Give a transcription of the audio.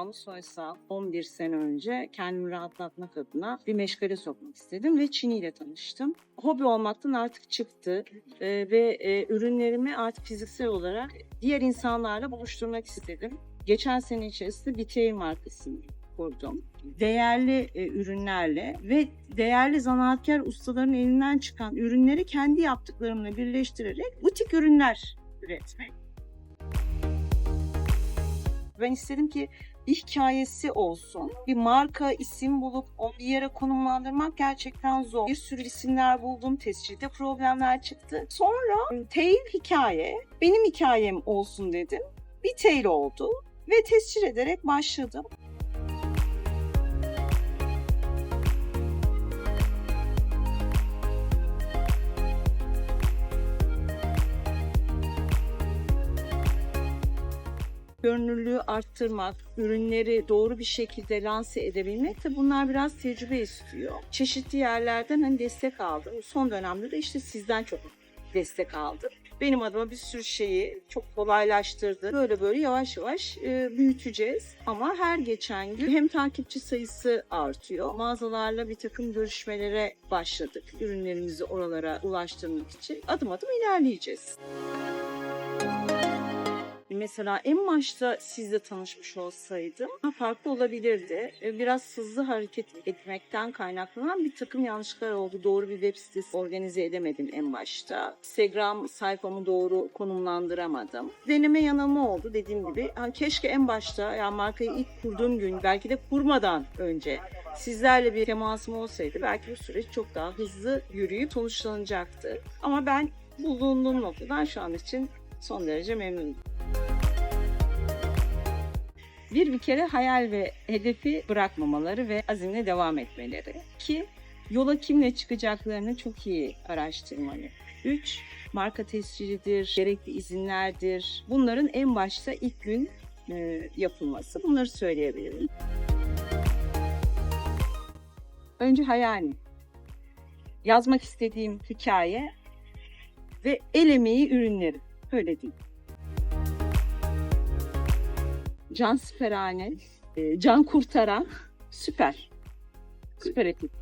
Banu Soysal 11 sene önce kendimi rahatlatmak adına bir meşgale sokmak istedim ve Çini ile tanıştım. Hobi olmaktan artık çıktı e, ve e, ürünlerimi artık fiziksel olarak diğer insanlarla buluşturmak istedim. Geçen sene içerisinde Bitey markasını kurdum. Değerli e, ürünlerle ve değerli zanaatkar ustaların elinden çıkan ürünleri kendi yaptıklarımla birleştirerek butik ürünler üretmek. Ben istedim ki bir hikayesi olsun. Bir marka isim bulup onu bir yere konumlandırmak gerçekten zor. Bir sürü isimler buldum. Tescilde problemler çıktı. Sonra tail hikaye benim hikayem olsun dedim. Bir tail oldu ve tescil ederek başladım. Görünürlüğü arttırmak, ürünleri doğru bir şekilde lanse edebilmek de bunlar biraz tecrübe istiyor. Çeşitli yerlerden hani destek aldım. Son dönemde de işte sizden çok destek aldım. Benim adıma bir sürü şeyi çok kolaylaştırdı. Böyle böyle yavaş yavaş e, büyüteceğiz. Ama her geçen gün hem takipçi sayısı artıyor. Mağazalarla bir takım görüşmelere başladık. Ürünlerimizi oralara ulaştırmak için adım adım ilerleyeceğiz. Mesela en başta sizle tanışmış olsaydım farklı olabilirdi. E, Biraz hızlı hareket etmekten kaynaklanan bir takım yanlışlıklar oldu. Doğru bir web sitesi organize edemedim en başta. Instagram sayfamı doğru konumlandıramadım. Deneme yanılma oldu dediğim gibi. Ha, keşke en başta yani markayı ilk kurduğum gün belki de kurmadan önce sizlerle bir temasım olsaydı belki bu süreç çok daha hızlı yürüyüp sonuçlanacaktı. Ama ben bulunduğum noktadan şu an için son derece memnunum. Bir bir kere hayal ve hedefi bırakmamaları ve azimle devam etmeleri. ki yola kimle çıkacaklarını çok iyi araştırmalı. Üç, marka tescilidir, gerekli izinlerdir. Bunların en başta ilk gün e, yapılması. Bunları söyleyebilirim. Önce hayali. Yazmak istediğim hikaye ve el emeği ürünleri. Öyle diyeyim. Can siperhane, e, can kurtaran süper. Süper ekip.